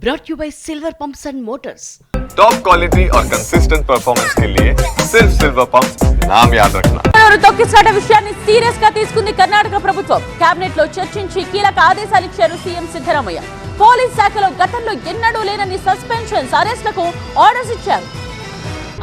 brought you by Silver Pumps and Motors. Top quality और consistent performance के लिए सिर्फ सिल्वर पंप नाम याद रखना ఎవరు తొక్కిసలాట విషయాన్ని సీరియస్ గా తీసుకుంది కర్ణాటక ప్రభుత్వం కేబినెట్ లో చర్చించి కీలక ఆదేశాలు ఇచ్చారు సీఎం సిద్ధరామయ్య పోలీస్ శాఖలో గతంలో ఎన్నడూ లేనన్ని సస్పెన్షన్స్ అరెస్టులకు ఆర్డర్స్ ఇచ్చారు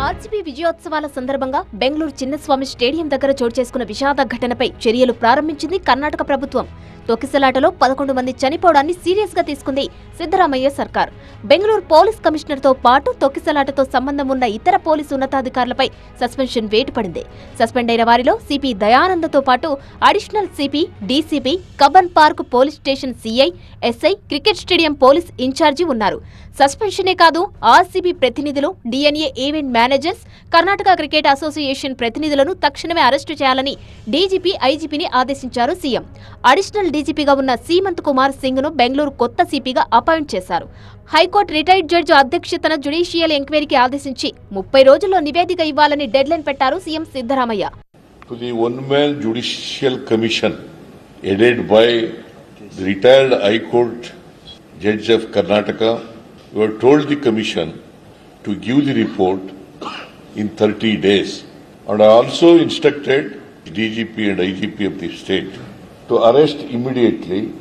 ఆర్సీబీ విజయోత్సవాల సందర్భంగా బెంగళూరు చిన్నస్వామి స్టేడియం దగ్గర చోటు చేసుకున్న విషాద ఘటనపై చర్యలు ప్రారంభించింది కర్ణాటక ప్రభుత్వం తొక్కిసలాటలో పదకొండు మంది చనిపోవడాన్ని సీరియస్గా తీసుకుంది సిద్ధరామయ్య సర్కార్. బెంగళూరు పోలీస్ కమిషనర్తో పాటు తొక్కిసలాటతో సంబంధం ఉన్న ఇతర పోలీసు ఉన్నతాధికారులపై సస్పెన్షన్ వేటు పడింది సస్పెండ్ అయిన వారిలో సిపి దయానందతో పాటు additional CP DCP Cubbon Park police station CI SI cricket stadium police incharge ఉన్నారు. సస్పెన్షనే కాదు ఆర్సీబీ ప్రతినిధులు DNA event managers Karnataka cricket association ప్రతినిధులను తక్షణమే అరెస్టు చేయాలని డీజీపీ ఐజీపీని ఆదేశించారు సీఎం. అడిషనల్ డీజీపీగా ఉన్న సీమంత్ కుమార్ సింగ్ను బెంగళూరు కొత్త సిపిగా అపాయింట్ చేశారు. హైకోర్టు రిటైర్డ్ జడ్జి అధ్యక్షతన జ్యుడిషియల్ ఎంక్వైరీకి ఆదేశించి ముప్పై రోజుల్లో నివేదిక ఇవ్వాలని డెడ్లైన్ పెట్టారు CM Siddaramaiah. To the one-man judicial commission headed by the retired High Court Judge of Karnataka, who have told the commission to give the report in 30 days. And I also instructed DGP and IGP of the state to arrest immediately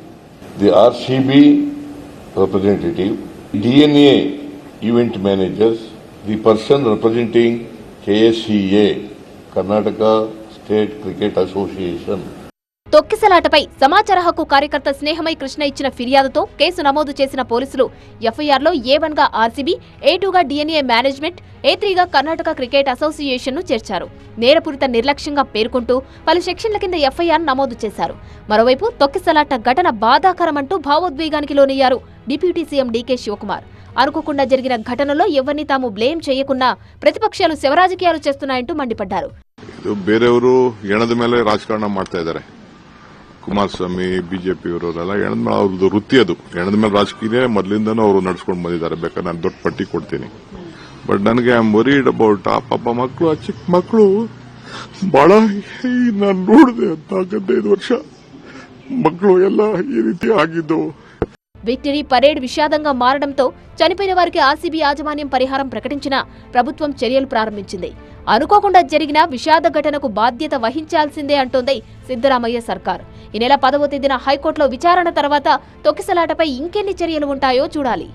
the RCB representative, DNA event managers, the person representing KSCA, Karnataka State Cricket Association. తొక్కిసలాటపై సమాచార హక్కు కార్యకర్త స్నేహమై కృష్ణ ఇచ్చిన ఫిర్యాదుతో case నమోదు చేసిన పోలీసులు ఎఫ్ఐఆర్లో ఏ వన్ గా ఆర్సీబీ ఏ టూగా డిఎన్ఏ మేనేజ్మెంట్ ఏ త్రీగా కర్ణాటక క్రికెట్ అసోసియేషన్ ను చేర్చారు నేరపూరిత నిర్లక్ష్యంగా పేర్కొంటూ పలు సెక్షన్ల కింద ఎఫ్ఐఆర్ నమోదు చేశారు మరోవైపు తొక్కిసలాట ఘటన బాధాకరమంటూ భావోద్వేగానికి లోనయ్యారు డిప్యూటీ సీఎం డీకే శివకుమార్ అనుకోకుండా జరిగిన ఘటనలో ఎవరిని తాము బ్లేమ్ చేయకున్నా ప్రతిపక్షాలు శివరాజకీయాలు చేస్తున్నాయంటూ మండిపడ్డారు ಇದು ಬೇರೆಯವರು ಎಣದ ಮೇಲೆ ರಾಜಕಾರಣ ಮಾಡ್ತಾ ಇದ್ದಾರೆ ಕುಮಾರಸ್ವಾಮಿ, ಬಿಜೆಪಿ ಅವರು ಎಣದ ಮೇಲೆ ಅವ್ರದ್ದು ವೃತ್ತಿ ಅದು. ಎಣದ ಮೇಲೆ ರಾಜಕೀಯ ಮೊದಲಿಂದನೂ ಅವರು ನಡ್ಸ್ಕೊಂಡು ಬಂದಿದ್ದಾರೆ. ಬೇಕಾದ್ರೆ ನಾನು ದೊಡ್ಡ ಪಟ್ಟಿ ಕೊಡ್ತೀನಿ. ಬಟ್ ನನಗೆ ಐ ಆಮ್ ವರಿಡ್ ಅಬೌಟ್ ಆ ಪಾಪ ಮಕ್ಕಳು ಆ ಚಿಕ್ಕ ಮಕ್ಕಳು ಬಹಳ ನಾನು ನೋಡಿದೆ ಅಂತ ಹದಿನೈದು ವರ್ಷ. ಮಕ್ಕಳು ಎಲ್ಲ ಈ ರೀತಿ ಆಗಿದ್ದು. విక్టరీ పరేడ్ విషాదంగా మారడంతో చనిపోయిన వారికి ఆర్సీబీ యాజమాన్యం పరిహారం ప్రకటించినా ప్రభుత్వం చర్యలు ప్రారంభించింది. అనుకోకుండా జరిగిన విషాద ఘటనకు బాధ్యత వహించాల్సిందే అంటోంది సిద్దరామయ్య సర్కార్. ఈ నెల పదవ తేదీన హైకోర్టులో విచారణ తర్వాత తొక్కిసలాటపై ఇంకెన్ని చర్యలు ఉంటాయో చూడాలి.